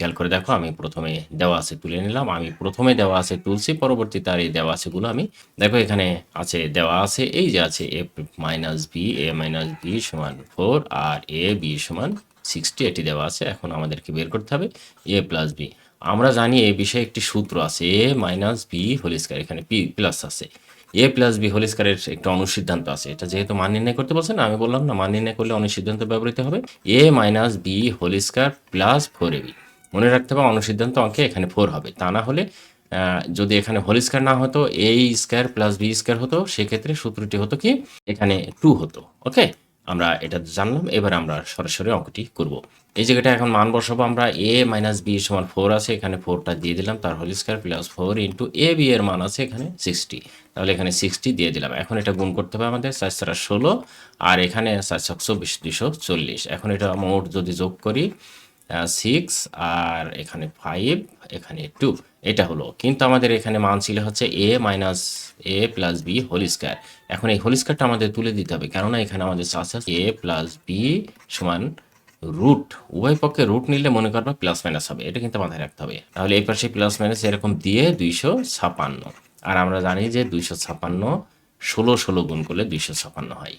খেয়াল করে দেখো, আমি প্রথমে দেওয়া আছে তুলে নিলাম। আমি প্রথমে দেওয়া আছে তুলছি পরবর্তী তার এই দেওয়া আছেগুলো আমি দেখো এখানে আছে দেওয়া আছে এই যে আছে A minus B, A minus B সমান ফোর, আর এ বি সমান সিক্সটি, এটি দেওয়া আছে এখন আমাদেরকে বের করতে হবে এ প্লাস বি। আমরা জানি এ বিষয়ে একটি সূত্র আছে, এ মাইনাস বি হোল এখানে পি প্লাস আছে। এ প্লাস বি হোল স্কয়ারের একটা অনুসিদ্ধান্ত আছে, এটা যেহেতু মান নির্ণয় করতে বলছে না, আমি বললাম না, মান নির্ণয় করলে অনুসিদ্ধান্ত ব্যবহৃত হবে। A minus B whole plus four A B. মনে রাখতে হবে অনুসিদ্ধান্ত অঙ্কে এখানে ফোর হবে। তা না হলে যদি এখানে হোল স্কয়ার না হতো, A square plus B square হতো, সেক্ষেত্রে সূত্রটি হতো কি, এখানে টু হতো। ওকে? আমরা এটা জানলাম, এবার আমরা সরাসরি অঙ্কটি করব। এই জায়গাটা এখন মান বসাবো আমরা, এ মাইনাস বি সমান ফোর আছে, এখানে ফোরটা দিয়ে দিলাম, তার whole square plus four into A B এর মান আছে এখানে সিক্সটি। তাহলে এখানে সিক্সটি দিয়ে দিলাম। এখন এটা গুণ করতে হবে আমাদের, চার ষোলো, আর এখানে চার ছকশো বিশ দুশো চল্লিশ। এখন এটা মোট যদি যোগ করি সিক্স আর এখানে ফাইভ এখানে টু এটা হলো। কিন্তু আমাদের এখানে মান ছিল হচ্ছে A minus A plus B whole square এখন এই হোল স্কয়ারটা আমাদের তুলে দিতে হবে, কেননা এখানে আমাদের আছে এ প্লাস বি সমান রুট উভয় পক্ষে রুট নিলে মনে করবে প্লাস মাইনাস হবে, এটা কিন্তু মাথায় রাখতে হবে। তাহলে এই পাশে প্লাস মাইনাস এরকম দিয়ে দুইশো ছাপান্ন। আর আমরা জানি যে দুইশো ছাপান্ন ষোলো ষোলো গুণ করলে দুইশো ছাপান্ন হয়।